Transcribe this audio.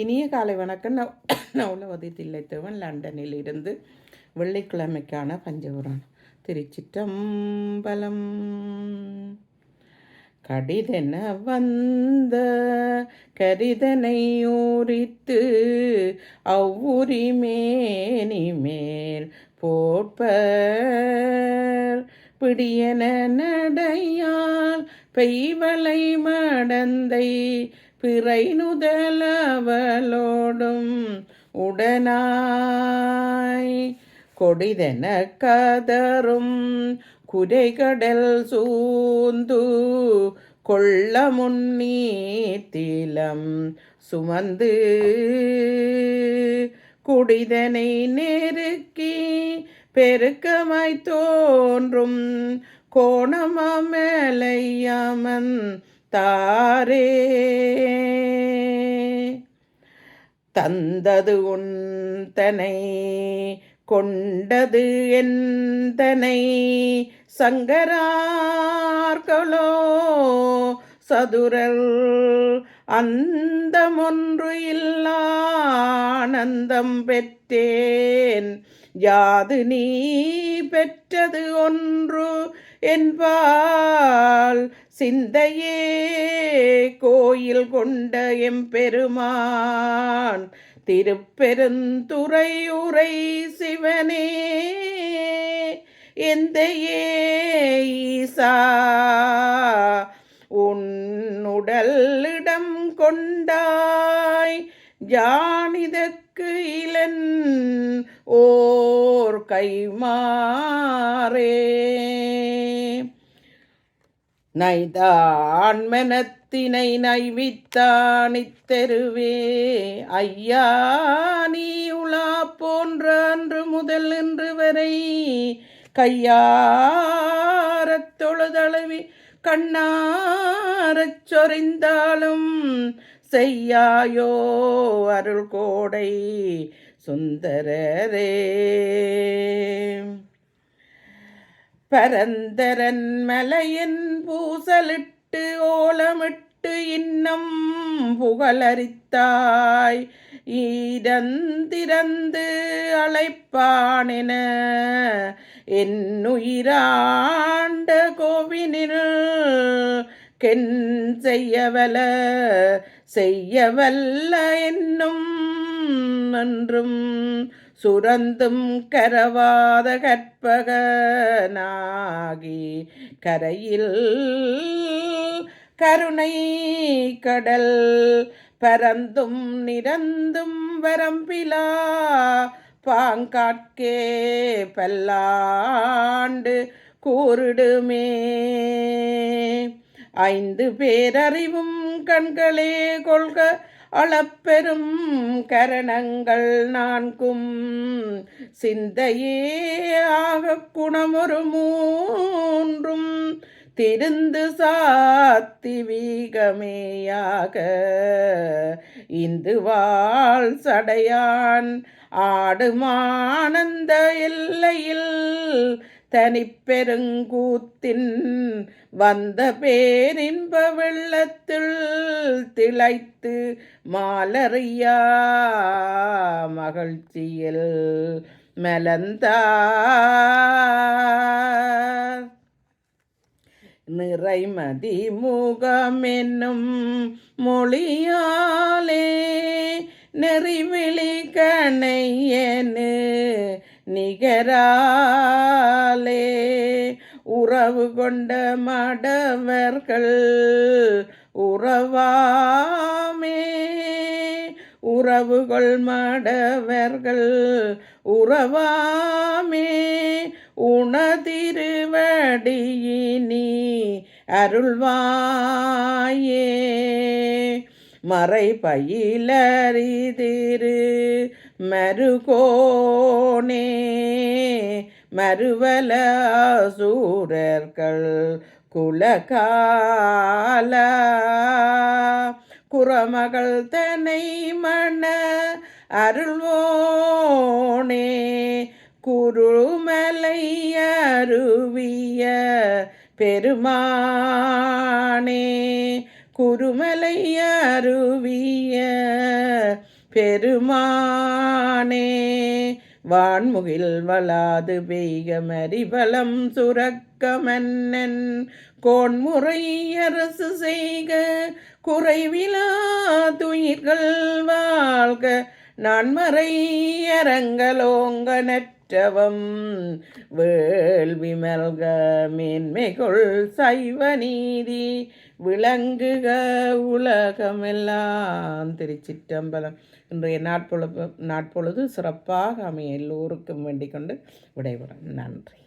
இனிய காலை வணக்கம். நவ் நவலவதி தில்லைத்தேவன் லண்டனில் இருந்து வெள்ளிக்கிழமைக்கான பஞ்சபுராணம். திருச்சிற்றம்பலம். கடிதென வந்த கரிதனை ஊரித்து அவ்வுரிமேனி மேல் போட்பர் பிடியன நடையால் பெய்வலை மடந்தை பிறை நுதலவளோடும் உடனாய். கொடிதென கதரும் குரைகடல் சூந்து கொள்ள முன்னீத்திலம் சுமந்து குடிதனை நெருக்கி பெருக்கமாய் தோன்றும் கோணமாமலையாமன் தாரே தந்தது உந்தனை கொண்டது எந்தனை சங்கரார்களோ சதுரல் அந்தமொன்று இல்லானந்தம் பெற்றேன். யாது நீ பெற்றது ஒன்று என்பார். சிந்தையே கோயில் கொண்ட எம்பெருமான் திருப்பெருந்துறை உரை சிவனே எந்தையே ஈசா உன்னுடலிடம் கொண்டாய் ஜானிதற்கு இளன் ஓர் கைமாறே. நைதான்மெனத்தினை நைவித்தானித்தெருவே ஐயா நீ உலா போன்ற அன்று முதல் இன்று வரை கையாரத் தொழுதளவி கண்ணாரச் சொறிந்தாலும் செய்யாயோ அருள் கோடை சுந்தரரே. பரந்தரன் மலையின் பூசலிட்டு ஓலமிட்டு இன்னம் புகழரித்தாய். ஈரந்திரந்து அழைப்பானென என்னுயிராண்ட கோவினில் கென் செய்யவல செய்யவல்ல என்னும் என்றும் சுரந்தும் கரவாத கற்பகனாகி கரையில் கருணை கடல் பரந்தும் நிரந்தும் வரம்பிலா பாங்காட்கே பல்லாண்டு கூறிடுமே. ஐந்து பேரறிவும் கண்களே கொள்க அளப்பெரும் கரணங்கள் நான்கும். சிந்தையே ஆக குணமொரு மூன்றும் திருந்து சாத்திவீகமேயாக இந்து வாழ் சடையான் ஆடுமானந்த எல்லையில் தனிப்பெருங்கூத்தின் வந்த பேரின்ப வெள்ளத்தில் திளைத்து மாலறியா மகிழ்ச்சியில் மலர்ந்தார் நிறைமதி முகமென்னும் மொழியாலே நெறிவிழி கணையனு நிகராலே. உறவு கொண்ட மடவர்கள் உறவாமே. உறவுகள் மடவர்கள் உறவாமே. உணதிருவடியினி அருள்வாயே. மறை பயிலறிதிரு மருகோனே. மறுவல சூரர்கள் குலகால குறமகள் தனை மண அருள்வோனே. குருமலை அருவிய பெருமானே. குருமலை அருவிய பெருமானே. வான்முகில் வலாது பெய்கமரிபலம் சுரக்கமன்னன். சுரக்க கோன்முறை அரசு செய்க குறைவிலா துயிர்கள் வாழ்க நான்மறை அரங்கலோங்க நற்றவம். வேள்வி மேன்மைகொள் சைவ நீதி விளங்குக உலகமெல்லாம் திருச்சிற்றம்பலம். இன்றைய நாட்பொழுது நாட்பொழுது சிறப்பாக அமைய எல்லோருக்கும் வேண்டிக் கொண்டு விடைபெறும். நன்றி.